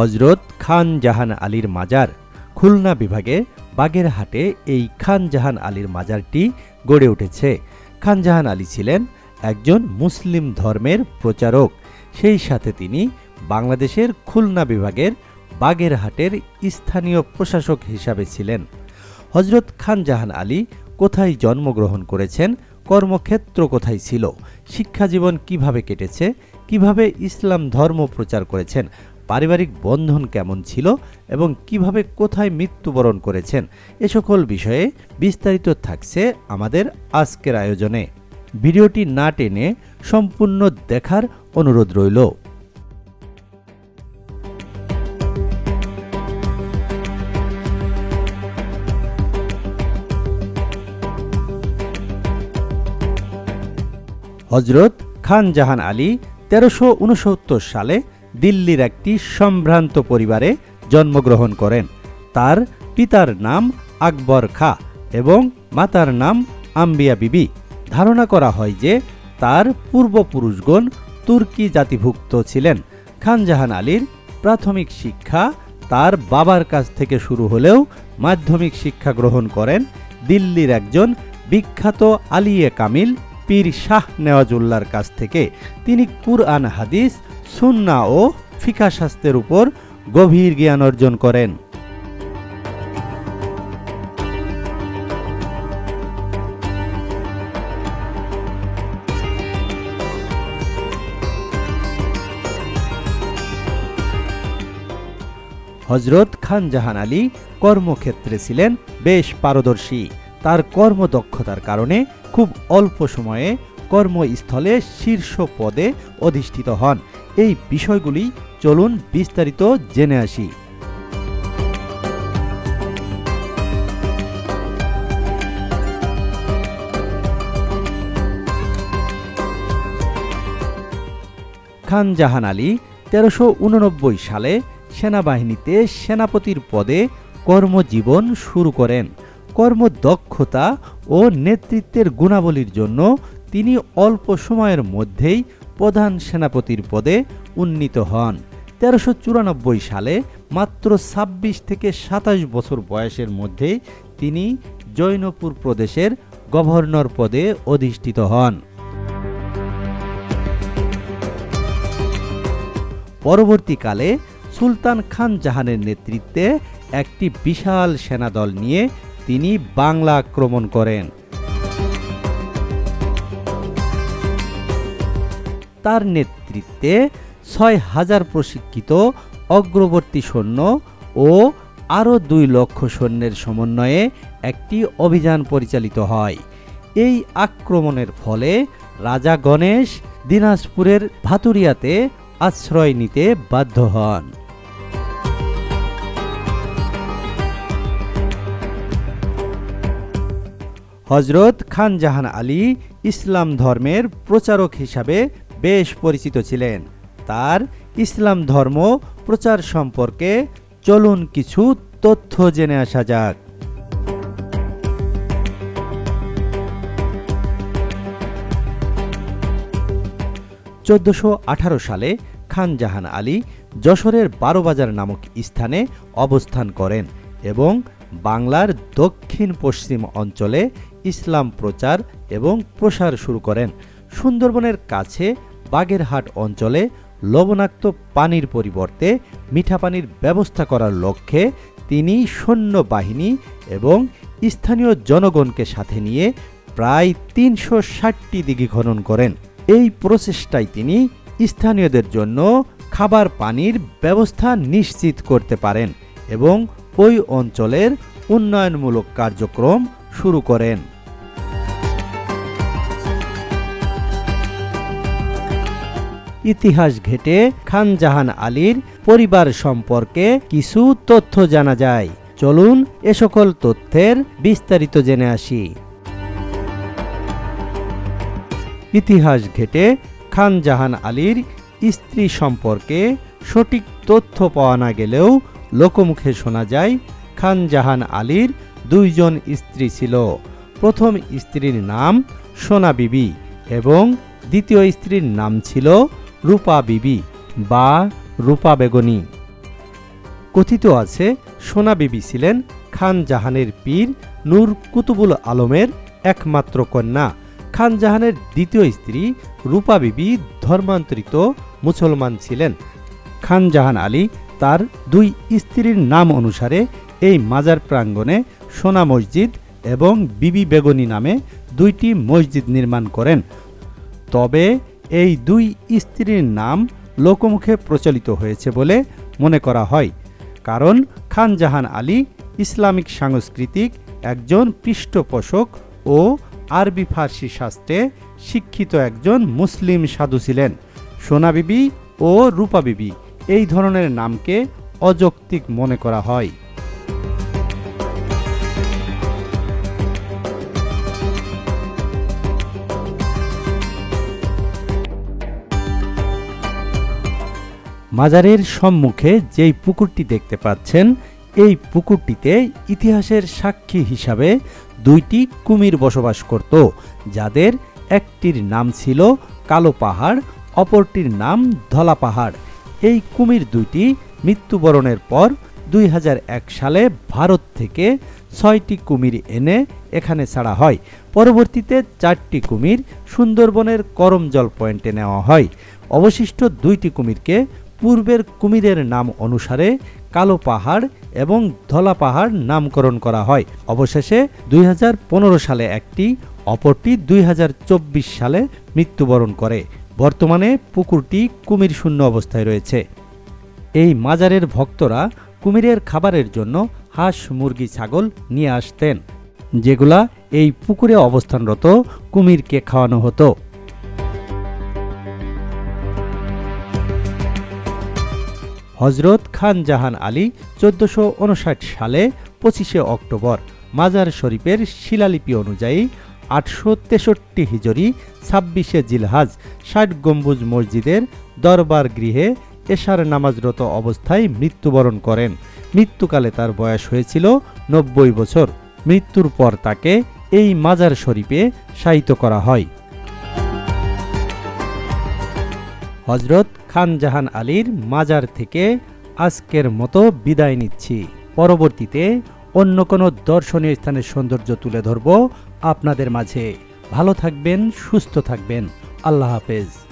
হজরত খান জাহান আলীর মাজার খুলনা বিভাগে বাগেরহাটে এই খান জাহান আলীর মাজারটি গড়ে উঠেছে। খান জাহান আলী ছিলেন একজন মুসলিম ধর্মের প্রচারক। সেই সাথে তিনি বাংলাদেশের খুলনা বিভাগের বাগেরহাটের স্থানীয় প্রশাসক হিসাবে ছিলেন। হজরত খান জাহান আলী কোথায় জন্মগ্রহণ করেছেন, কর্মক্ষেত্র কোথায় ছিল, শিক্ষাজীবন কীভাবে কেটেছে, কীভাবে ইসলাম ধর্ম প্রচার করেছেন পারিবারিক বন্ধন কেমন ছিল এবং কীভাবে কোথায় মৃত্যুবরণ করেছেন, এ সকল বিষয়ে বিস্তারিত থাকছে আমাদের আজকের আয়োজনে। ভিডিওটি না টেনে সম্পূর্ণ দেখার অনুরোধ রইল। হজরত খান জাহান আলী তেরোশো সালে দিল্লির একটি সম্ভ্রান্ত পরিবারে জন্মগ্রহণ করেন। তার পিতার নাম আকবর খা এবং মাতার নাম আম্বিয়া বিবি। ধারণা করা হয় যে তার পূর্বপুরুষগণ তুর্কি জাতিভুক্ত ছিলেন। খানজাহান আলীর প্রাথমিক শিক্ষা তার বাবার কাছ থেকে শুরু হলেও মাধ্যমিক শিক্ষা গ্রহণ করেন দিল্লির একজন বিখ্যাত আলিয়ে কামিল পীর শাহ নেওয়াজুল্লার কাছ থেকে। তিনি কুরআন, হাদিস সুন্না ও ফিকা শাস্ত্রের উপর গভীর জ্ঞান অর্জন করেন। হজরত খান জাহান আলী কর্মক্ষেত্রে ছিলেন বেশ পারদর্শী। তার কর্মদক্ষতার কারণে খুব অল্প সময়ে কর্মস্থলে শীর্ষ পদে অধিষ্ঠিত হন। এই বিষয়গুলি চলুন বিস্তারিত জেনে আসি। খান জাহান আলী তেরোশো উননব্বই সালে সেনাবাহিনীতে সেনাপতির পদে কর্মজীবন শুরু করেন। কর্মদক্ষতা ও নেতৃত্বের গুণাবলীর জন্য তিনি অল্প সময়ের মধ্যেই প্রধান সেনাপতির পদে উন্নীত হন। তেরোশো চুরানব্বই সালে মাত্র ২৬ থেকে সাতাশ বছর বয়সের মধ্যে তিনি জৈনপুর প্রদেশের গভর্নর পদে অধিষ্ঠিত হন। পরবর্তীকালে সুলতান খান জাহানের নেতৃত্বে একটি বিশাল সেনাদল নিয়ে তিনি বাংলা আক্রমণ করেন। তার নেতৃত্বে ছয় হাজার প্রশিক্ষিত অগ্রবর্তী সৈন্য ও আরও দুই লক্ষ সৈন্যের সমন্বয়ে একটি অভিযান পরিচালিত হয়। এই আক্রমণের ফলে রাজা গণেশ দিনাজপুরের ভাতুরিয়াতে আশ্রয় নিতে বাধ্য হন। হজরত খান জাহান আলী ইসলাম ধর্মের প্রচারক হিসাবে বেশ পরিচিত ছিলেন। তার ইসলাম ধর্ম প্রচার সম্পর্কে চলুন কিছু তথ্য জেনে আসা যাক। চোদ্দশো সালে খান জাহান আলী যশোরের বারোবাজার নামক স্থানে অবস্থান করেন এবং বাংলার দক্ষিণ পশ্চিম অঞ্চলে ইসলাম প্রচার এবং প্রসার শুরু করেন। সুন্দরবনের কাছে বাগেরহাট অঞ্চলে লবণাক্ত পানির পরিবর্তে মিঠা পানির ব্যবস্থা করার লক্ষ্যে তিনি সৈন্যবাহিনী এবং স্থানীয় জনগণকে সাথে নিয়ে প্রায় তিনশো ষাটটি দিঘি খনন করেন। এই প্রচেষ্টায় তিনি স্থানীয়দের জন্য খাবার পানির ব্যবস্থা নিশ্চিত করতে পারেন এবং ওই অঞ্চলের উন্নয়নমূলক কার্যক্রম শুরু করেন। ইতিহাস ঘেটে খান জাহান আলীর পরিবার সম্পর্কে কিছু তথ্য জানা যায়। চলুন এ সকল তথ্যের বিস্তারিত জেনে আসি। ইতিহাস ঘেটে খান জাহান আলীর স্ত্রী সম্পর্কে সঠিক তথ্য পাওয়া না গেলেও লোকমুখে শোনা যায়, খান জাহান আলীর দুইজন স্ত্রী ছিল। প্রথম স্ত্রীর নাম সোনা বিবি এবং দ্বিতীয় স্ত্রীর নাম ছিল রূপা বিবি বা রূপা বেগনি। কথিত আছে, সোনা বিবি ছিলেন খান জাহানের পীর নূর কুতুবুল আলমের একমাত্র কন্যা। খান জাহানের দ্বিতীয় স্ত্রী রূপা বিবি ধর্মান্তরিত মুসলমান ছিলেন। খান জাহান আলী তার দুই স্ত্রীর নাম অনুসারে এই মাজার প্রাঙ্গণে সোনা মসজিদ এবং বিবি বেগনি নামে দুইটি মসজিদ নির্মাণ করেন। তবে এই দুই স্ত্রীর নাম লোকমুখে প্রচলিত হয়েছে বলে মনে করা হয়, কারণ খান জাহান আলী ইসলামিক সাংস্কৃতিক একজন পৃষ্ঠপোষক ও আরবি ফার্সি শাস্ত্রে শিক্ষিত একজন মুসলিম সাধু ছিলেন। সোনা বিবি ও রূপা বিবি এই ধরনের নামকে অযৌক্তিক মনে করা হয়। মাজারের সম্মুখে যেই পুকুরটি দেখতে পাচ্ছেন, এই পুকুরটিতে ইতিহাসের সাক্ষী হিসাবে দুইটি কুমির বসবাস করত, যাদের একটির নাম ছিল কালো পাহাড়, অপরটির নাম ধলা পাহাড়। এই কুমির দুইটি মৃত্যুবরণের পর দুই হাজার এক সালে ভারত থেকে ছয়টি কুমির এনে এখানে ছাড়া হয়। পরবর্তীতে চারটি কুমির সুন্দরবনের করমজল পয়েন্টে নেওয়া হয়। অবশিষ্ট দুইটি কুমিরকে পূর্বের কুমিরের নাম অনুসারে কালো পাহাড় এবং ধলা পাহাড় নামকরণ করা হয়। অবশেষে দুই হাজার পনেরো সালে একটি, অপরটি দুই হাজার চব্বিশ সালে মৃত্যুবরণ করে। বর্তমানে পুকুরটি কুমির শূন্য অবস্থায় রয়েছে। এই মাজারের ভক্তরা কুমিরের খাবারের জন্য হাঁস, মুরগি, ছাগল নিয়ে আসতেন, যেগুলা এই পুকুরে অবস্থানরত কুমিরকে খাওয়ানো হতো। হজরত খান জাহান আলী চোদ্দশো সালে পঁচিশে অক্টোবর মাজার শরীফের শিলালিপি অনুযায়ী আটশো তেষট্টি হিজরি, ছাব্বিশে জিলহাজ, ষাট গম্বুজ মসজিদের দরবার গৃহে এশার নামাজরত অবস্থায় মৃত্যুবরণ করেন। মৃত্যুকালে তার বয়স হয়েছিল নব্বই বছর। মৃত্যুর পর তাকে এই মাজার শরীফে শায়িত করা হয়। হজরত খান জাহান আলীর মাজার থেকে আজকের মতো বিদায় নিচ্ছি। পরবর্তীতে অন্য কোনো দর্শনীয় স্থানের সৌন্দর্য তুলে ধরব আপনাদের মাঝে। ভালো থাকবেন, সুস্থ থাকবেন। আল্লাহ হাফেজ।